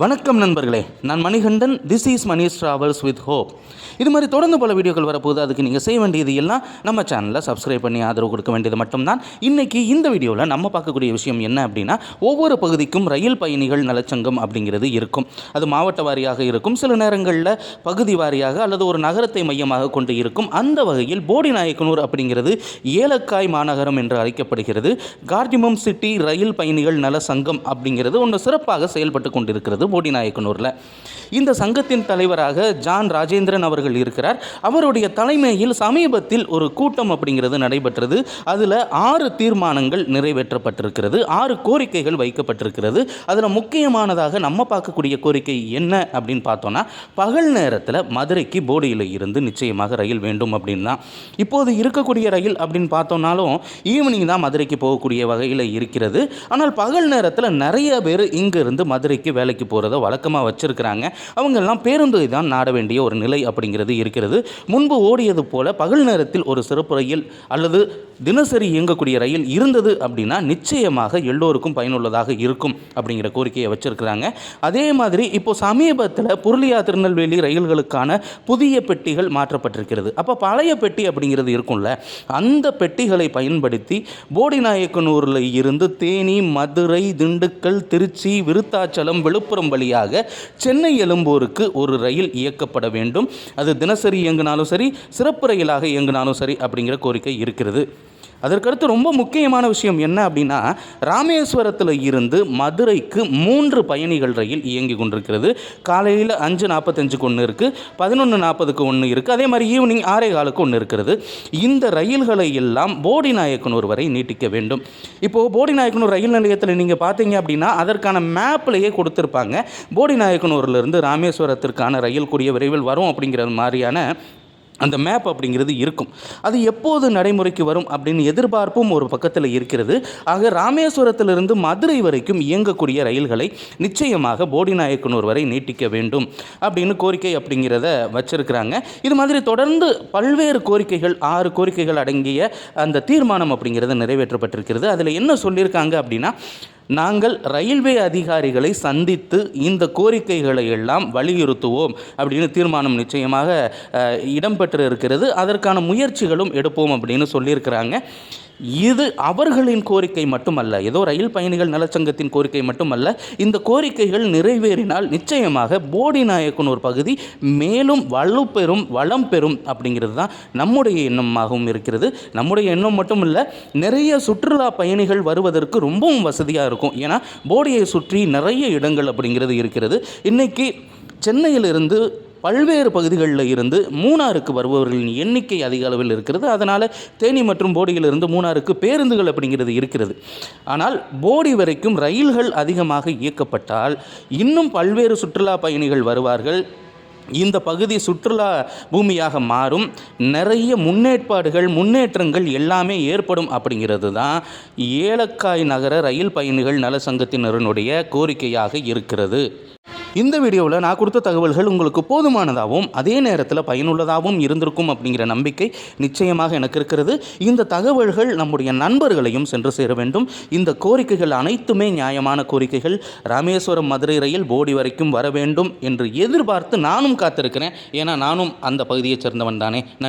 வணக்கம் நண்பர்களே நான் Manikandan this is Mani's travels with hope இது மாதிரி தொடர்ந்து பல வீடியோக்கள் வரப்போகுது. அதுக்கு நீங்கள் செய்ய வேண்டியது எல்லாம் நம்ம சேனலில் சப்ஸ்கிரைப் பண்ணி ஆதரவு கொடுக்க வேண்டியது மட்டும்தான். இன்றைக்கி இந்த வீடியோவில் நம்ம பார்க்கக்கூடிய விஷயம் என்ன அப்படின்னா ஒவ்வொரு பகுதிக்கும் ரயில் பயணிகள் நலச்சங்கம் அப்படிங்கிறது இருக்கும். அது மாவட்ட வாரியாக இருக்கும். சில நேரங்களில் பகுதி வாரியாக அல்லது ஒரு நகரத்தை மையமாக கொண்டு இருக்கும். அந்த வகையில் போடி நாயக்கனூர் அப்படிங்கிறது ஏலக்காய் மாநகரம் என்று அழைக்கப்படுகிறது. கார்டிமம் சிட்டி ரயில் பயணிகள் நல சங்கம் அப்படிங்கிறது ஒன்று சிறப்பாக செயல்பட்டு கொண்டிருக்கிறது. போடி நாயக்கனூரில். இந்த சங்கத்தின் தலைவராக ஜான் ராஜேந்திரன் அவர்கள் இருக்கிறார். அவருடைய தலைமையில் சமீபத்தில் ஒரு கூட்டம் அப்படிங்கிறது நடைபெற்றது. அதில் ஆறு தீர்மானங்கள் நிறைவேற்றப்பட்டிருக்கிறது. ஆறு கோரிக்கைகள் வைக்கப்பட்டிருக்கிறது. அதில் முக்கியமானதாக நம்ம பார்க்கக்கூடிய கோரிக்கை என்ன அப்படின்னு பார்த்தோன்னா பகல் நேரத்தில் மதுரைக்கு போடியில் இருந்து நிச்சயமாக ரயில் வேண்டும் அப்படின்னு. தான் இப்போது இருக்கக்கூடிய ரயில் அப்படின்னு பார்த்தோம்னாலும் ஈவினிங் தான் மதுரைக்கு போகக்கூடிய வகையில் இருக்கிறது. ஆனால் பகல் நேரத்தில் நிறைய பேர் இங்கிருந்து மதுரைக்கு வேலைக்கு போகிறத வழக்கமாக வச்சுருக்கிறாங்க. அவங்கெல்லாம் பேருந்து தான் நாட வேண்டிய ஒரு நிலை அப்படிங்கிறது இருக்கிறது. முன்பு ஓடியது போல பகல் நேரத்தில் ஒரு சிறப்பு ரயில் அல்லது தினசரி இயங்கக்கூடிய ரயில் இருந்தது அப்படின்னா நிச்சயமாக எல்லோருக்கும் பயனுள்ளதாக இருக்கும் அப்படிங்கிற கோரிக்கையை வச்சிருக்கிறாங்க. அதே மாதிரி இப்போ சமீபத்தில் புருளியா திருநெல்வேலி ரயில்களுக்கான புதிய பெட்டிகள் மாற்றப்பட்டிருக்கிறது. அப்போ பழைய பெட்டி அப்படிங்கிறது இருக்கும்ல அந்த பெட்டிகளை பயன்படுத்தி போடிநாயக்கனூரில் இருந்து தேனி மதுரை திண்டுக்கல் திருச்சி விருத்தாச்சலம் விழுப்புரம் வழியாக சென்னை எழும்பூருக்கு ஒரு ரயில் இயக்கப்பட வேண்டும். அது தினசரி இயங்கினாலும் சரி சிறப்பு ரயிலாக இயங்கினாலும் சரி அப்படிங்கிற கோரிக்கை இருக்கிறது. அதற்கடுத்து ரொம்ப முக்கியமான விஷயம் என்ன அப்படின்னா ராமேஸ்வரத்தில் இருந்து மதுரைக்கு மூன்று பயணிகள் ரயில் இயங்கி கொண்டிருக்கிறது. காலையில் அஞ்சு நாற்பத்தஞ்சுக்கு ஒன்று இருக்குது பதினொன்று நாற்பதுக்கு ஒன்று இருக்குது அதே மாதிரி ஈவினிங் ஆறே காலுக்கு ஒன்று இருக்கிறது. இந்த ரயில்களை எல்லாம் போடி நாயக்கனூர் வரை நீட்டிக்க வேண்டும். இப்போது போடி நாயக்கனூர் ரயில் நிலையத்தில் நீங்கள் பார்த்தீங்க அப்படின்னா அதற்கான மேப்லேயே கொடுத்துருப்பாங்க. போடி நாயக்கனூர்லேருந்து ராமேஸ்வரத்திற்கான ரயில் கூடிய விரைவில் வரும் அப்படிங்கிற மாதிரியான அந்த மேப் அப்படிங்கிறது இருக்கும். அது எப்போது நடைமுறைக்கு வரும் அப்படின்னு எதிர்பார்ப்பும் ஒரு பக்கத்தில் இருக்கிறது. ஆக ராமேஸ்வரத்திலிருந்து மதுரை வரைக்கும் இயங்கக்கூடிய ரயில்களை நிச்சயமாக போடிநாயக்கனூர் வரை நீட்டிக்க வேண்டும் அப்படின்னு கோரிக்கை அப்படிங்கிறத வச்சிருக்கிறாங்க. இது மாதிரி தொடர்ந்து பல்வேறு கோரிக்கைகள் ஆறு கோரிக்கைகள் அடங்கிய அந்த தீர்மானம் அப்படிங்கிறது நிறைவேற்றப்பட்டிருக்கிறது. அதில் என்ன சொல்லியிருக்காங்க அப்படின்னா நாங்கள் ரயில்வே அதிகாரிகளை சந்தித்து இந்த கோரிக்கைகளை எல்லாம் வலியுறுத்துவோம் அப்படின்னு தீர்மானம் நிச்சயமாக இடம்பெற்று இருக்கிறது அதற்கான முயற்சிகளும் எடுப்போம் அப்படின்னு சொல்லியிருக்கிறாங்க. இது அவர்களின் கோரிக்கை மட்டுமல்ல. ஏதோ ரயில் பயணிகள் நலச்சங்கத்தின் கோரிக்கை மட்டுமல்ல. இந்த கோரிக்கைகள் நிறைவேறினால் நிச்சயமாக போடி நாயக்கனூர் பகுதி மேலும் வலுப்பெறும் வளம் பெறும் அப்படிங்கிறது தான் நம்முடைய எண்ணமாகவும் இருக்கிறது. நம்முடைய எண்ணம் மட்டும் இல்லை நிறைய சுற்றுலா பயணிகள் வருவதற்கு ரொம்பவும் வசதியாக இருக்கும். ஏன்னா போடியை சுற்றி நிறைய இடங்கள் அப்படிங்கிறது இருக்கிறது. இன்றைக்கி சென்னையிலிருந்து பல்வேறு பகுதிகளில் இருந்து மூணாருக்கு வருபவர்களின் எண்ணிக்கை அதிக அளவில் இருக்கிறது. அதனால் தேனி மற்றும் போடியிலிருந்து மூணாருக்கு பேருந்துகள் அப்படிங்கிறது இருக்கிறது. ஆனால் போடி வரைக்கும் ரயில்கள் அதிகமாக இயக்கப்பட்டால் இன்னும் பல்வேறு சுற்றுலா பயணிகள் வருவார்கள். இந்த பகுதி சுற்றுலா பூமியாக மாறும். நிறைய முன்னேற்பாடுகள் முன்னேற்றங்கள் எல்லாமே ஏற்படும் அப்படிங்கிறது தான் ஏலக்காய் நகர ரயில் பயணிகள் நல சங்கத்தினருடைய கோரிக்கையாக இருக்கிறது. இந்த வீடியோவில் நான் கொடுத்த தகவல்கள் உங்களுக்கு போதுமானதாகவும் அதே நேரத்தில் பயனுள்ளதாகவும் இருந்திருக்கும் அப்படிங்கிற நம்பிக்கை நிச்சயமாக எனக்கு இருக்கிறது. இந்த தகவல்கள் நம்முடைய நண்பர்களையும் சென்று சேர வேண்டும். இந்த கோரிக்கைகள் அனைத்துமே நியாயமான கோரிக்கைகள். ராமேஸ்வரம் மதுரை ரயில் போடி வரைக்கும் வர வேண்டும் என்று எதிர்பார்த்து நானும் காத்திருக்கிறேன். ஏன்னா நானும் அந்த பகுதியைச் சேர்ந்தவன் தானே நன்றி.